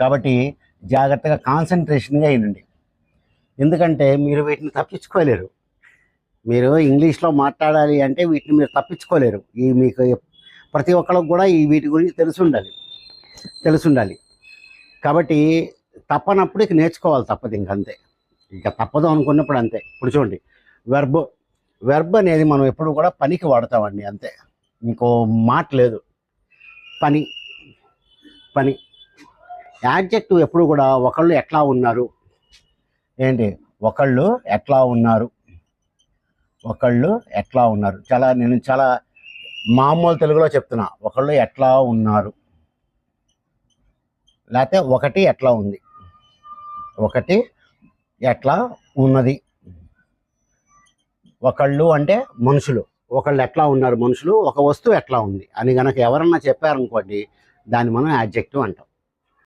కాబట్టి జాగ్రత్తగా కాన్సన్ట్రేషన్గా వినండి. ఎందుకంటే మీరు వీటిని తప్పించుకోలేరు. మీరు ఇంగ్లీష్లో మాట్లాడాలి అంటే వీటిని మీరు తప్పించుకోలేరు. ఈ మీకు ప్రతి ఒక్కరికి కూడా ఈ వీటి గురించి తెలిసి ఉండాలి తెలిసి ఉండాలి కాబట్టి తప్పనప్పుడు ఇక నేర్చుకోవాలి తప్పదు ఇంకంతే ఇక తప్పదు అనుకున్నప్పుడు అంతే. ఇప్పుడు చూడండి వెర్బ్ వెర్బ్ అనేది మనం ఎప్పుడు కూడా పనికి వాడతామండి అంతే. ఇంకో మాట లేదు. పని పని. యాడ్జెక్టివ్ ఎప్పుడు కూడా ఒకళ్ళు ఎట్లా ఉన్నారు? ఏంటి? ఒకళ్ళు ఎట్లా ఉన్నారు? ఒకళ్ళు ఎట్లా ఉన్నారు? చాలా నేను చాలా మామూలు తెలుగులో చెప్తున్నా. ఒకళ్ళు ఎట్లా ఉన్నారు? లేకపోతే ఒకటి ఎట్లా ఉంది? ఒకటి ఎట్లా ఉన్నది? ఒకళ్ళు అంటే మనుషులు. ఒకళ్ళు ఎట్లా ఉన్నారు? మనుషులు. ఒక వస్తువు ఎట్లా ఉంది? అని గనక ఎవరన్నా చెప్పారనుకోండి దాన్ని మనం యాడ్జెక్టివ్ అంటాం.